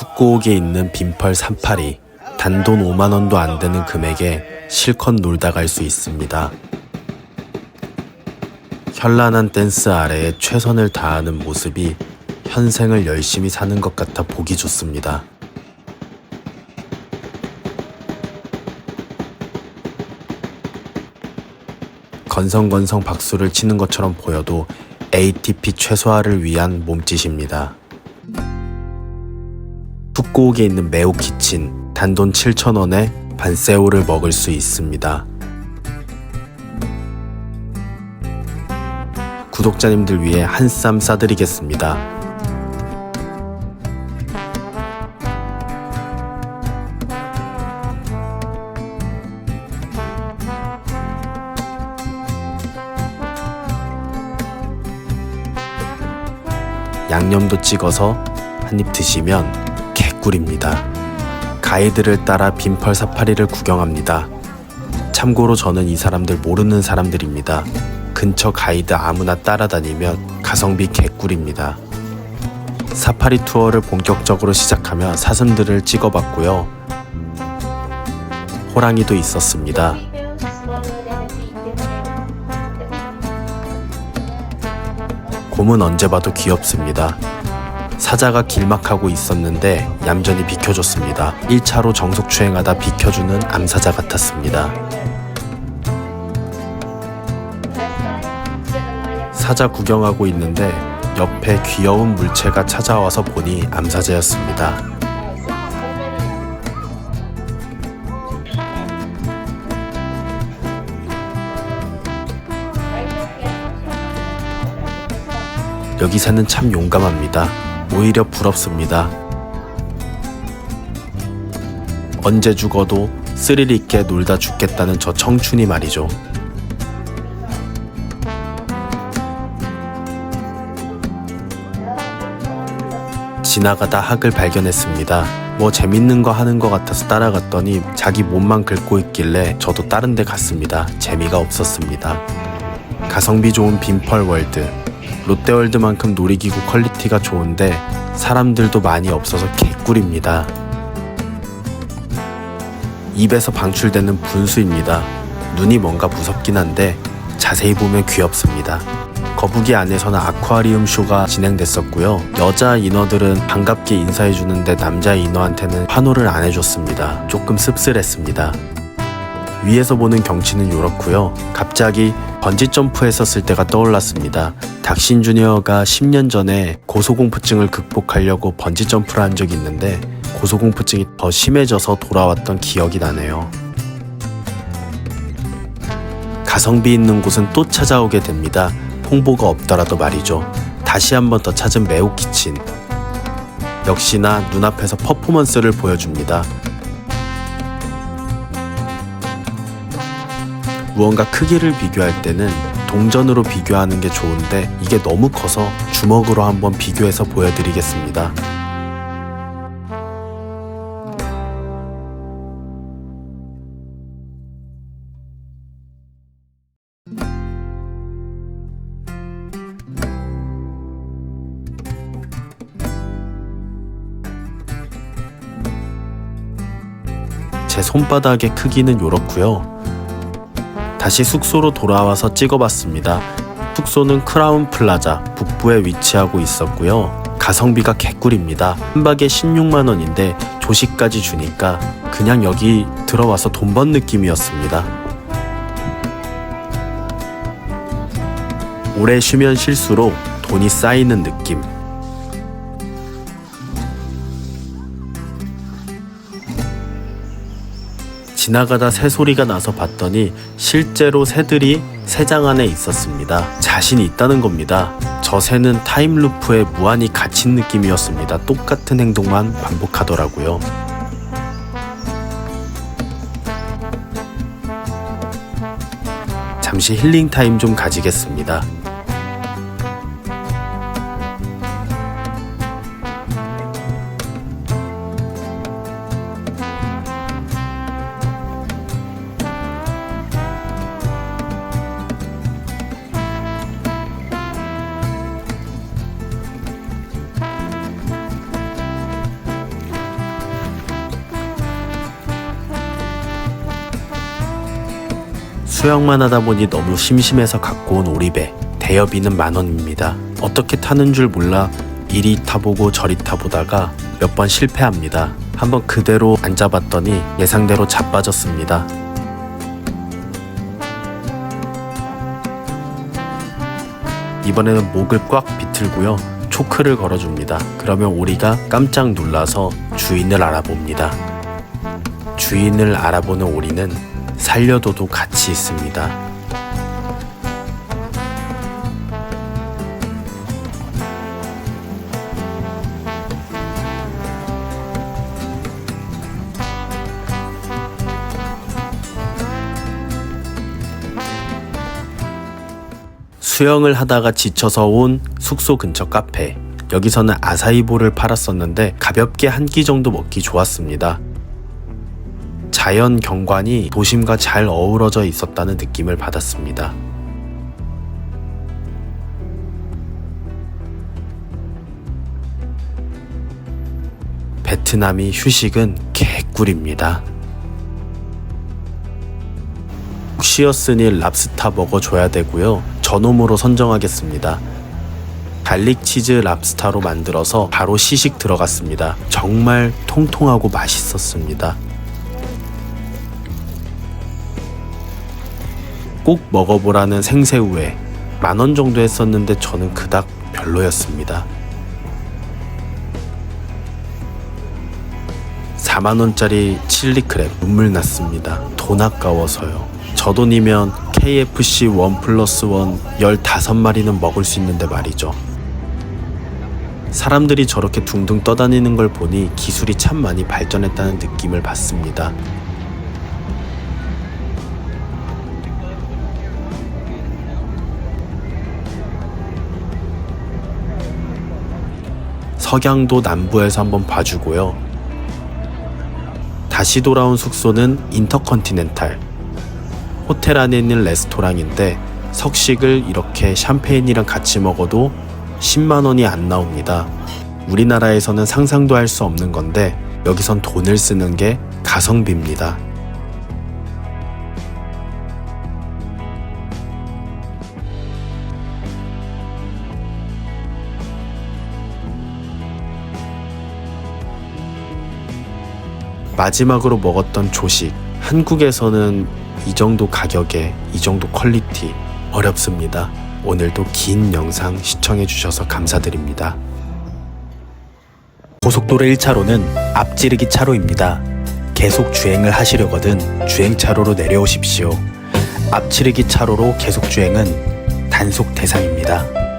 푸꾸옥에 있는 빈펄 382 단돈 5만 원도 안 되는 금액에 실컷 놀다 갈 수 있습니다. 현란한 댄스 아래에 최선을 다하는 모습이 현생을 열심히 사는 것 같아 보기 좋습니다. 건성건성 박수를 치는 것처럼 보여도 ATP 최소화를 위한 몸짓입니다. 푸꾸옥에 있는 매우 키친 단돈 7,000원에 반새우를 먹을 수 있습니다. 구독자님들 위해 한 쌈 싸드리겠습니다. 양념도 찍어서 한 입 드시면 개꿀입니다. 가이드를 따라 빈펄 사파리를 구경합니다. 참고로 저는 이 사람들 모르는 사람들입니다. 근처 가이드 아무나 따라다니면 가성비 개꿀입니다. 사파리 투어를 본격적으로 시작하며 사슴들을 찍어봤고요. 호랑이도 있었습니다. 곰은 언제 봐도 귀엽습니다. 사자가 길막하고 있었는데 얌전히 비켜줬습니다. 1차로 정속 주행하다 비켜주는 암사자 같았습니다. 사자 구경하고 있는데 옆에 귀여운 물체가 찾아와서 보니 암사자였습니다. 여기 사는 참 용감합니다. 오히려 부럽습니다. 언제 죽어도 스릴 있게 놀다 죽겠다는 저 청춘이 말이죠. 지나가다 학을 발견했습니다. 뭐 재밌는 거 하는 것 같아서 따라갔더니 자기 몸만 긁고 있길래 저도 다른 데 갔습니다. 재미가 없었습니다. 가성비 좋은 빈펄 월드. 롯데월드만큼 놀이기구 퀄리티가 좋은데 사람들도 많이 없어서 개꿀입니다. 입에서 방출되는 분수입니다. 눈이 뭔가 무섭긴 한데 자세히 보면 귀엽습니다. 거북이 안에서는 아쿠아리움 쇼가 진행됐었고요. 여자 인어들은 반갑게 인사해주는데 남자 인어한테는 환호를 안 해줬습니다. 조금 씁쓸했습니다. 위에서 보는 경치는 이렇고요. 갑자기 번지 점프 했었을 때가 떠올랐습니다. 닥신 주니어가 10년 전에 고소공포증을 극복하려고 번지 점프를 한 적이 있는데 고소공포증이 더 심해져서 돌아왔던 기억이 나네요. 가성비 있는 곳은 또 찾아오게 됩니다. 홍보가 없더라도 말이죠. 다시 한번 더 찾은 매우 키친. 역시나 눈앞에서 퍼포먼스를 보여줍니다. 무언가 크기를 비교할 때는 동전으로 비교하는 게 좋은데 이게 너무 커서 주먹으로 한번 비교해서 보여드리겠습니다. 제 손바닥의 크기는 이렇고요. 다시 숙소로 돌아와서 찍어봤습니다. 숙소는 크라운 플라자 북부에 위치하고 있었고요. 가성비가 개꿀입니다. 한 박에 16만 원인데 조식까지 주니까 그냥 여기 들어와서 돈 번 느낌이었습니다. 오래 쉬면 쉴수록 돈이 쌓이는 느낌. 지나가다 새 소리가 나서 봤더니 실제로 새들이 새장 안에 있었습니다. 자신이 있다는 겁니다. 저 새는 타임루프에 무한히 갇힌 느낌이었습니다. 똑같은 행동만 반복하더라고요. 잠시 힐링 타임 좀 가지겠습니다. 수영만 하다 보니 너무 심심해서 갖고 온 오리배. 대여비는 만 원입니다. 어떻게 타는 줄 몰라 이리 타보고 저리 타보다가 몇 번 실패합니다. 한번 그대로 앉아봤더니 예상대로 자빠졌습니다. 이번에는 목을 꽉 비틀고요. 초크를 걸어줍니다. 그러면 오리가 깜짝 놀라서 주인을 알아봅니다. 주인을 알아보는 오리는 살려둬도 같이 있습니다. 수영을 하다가 지쳐서 온 숙소 근처 카페. 여기서는 아사이볼을 팔았었는데 가볍게 한 끼 정도 먹기 좋았습니다. 자연 경관이 도심과 잘 어우러져 있었다는 느낌을 받았습니다. 베트남이 휴식은 개꿀입니다. 쉬었으니 랍스타 먹어 줘야 되고요. 저놈으로 선정하겠습니다. 갈릭 치즈 랍스타로 만들어서 바로 시식 들어갔습니다. 정말 통통하고 맛있었습니다. 꼭 먹어보라는 생새우에 만 원 정도 했었는데 저는 그닥 별로였습니다. 4만 원짜리 칠리 크랩 눈물 났습니다. 돈 아까워서요. 저 돈이면 KFC 원 플러스 원 15마리는 먹을 수 있는데 말이죠. 사람들이 저렇게 둥둥 떠다니는 걸 보니 기술이 참 많이 발전했다는 느낌을 받습니다. 석양도 남부에서 한번 봐주고요. 다시 돌아온 숙소는 인터컨티넨탈. 호텔 안에 있는 레스토랑인데 석식을 이렇게 샴페인이랑 같이 먹어도 10만 원이 안 나옵니다. 우리나라에서는 상상도 할 수 없는 건데 여기선 돈을 쓰는 게 가성비입니다. 마지막으로 먹었던 조식. 한국에서는 이 정도 가격에 이 정도 퀄리티 어렵습니다. 오늘도 긴 영상 시청해주셔서 감사드립니다. 고속도로 1차로는 앞지르기 차로입니다. 계속 주행을 하시려거든 주행차로로 내려오십시오. 앞지르기 차로로 계속 주행은 단속 대상입니다.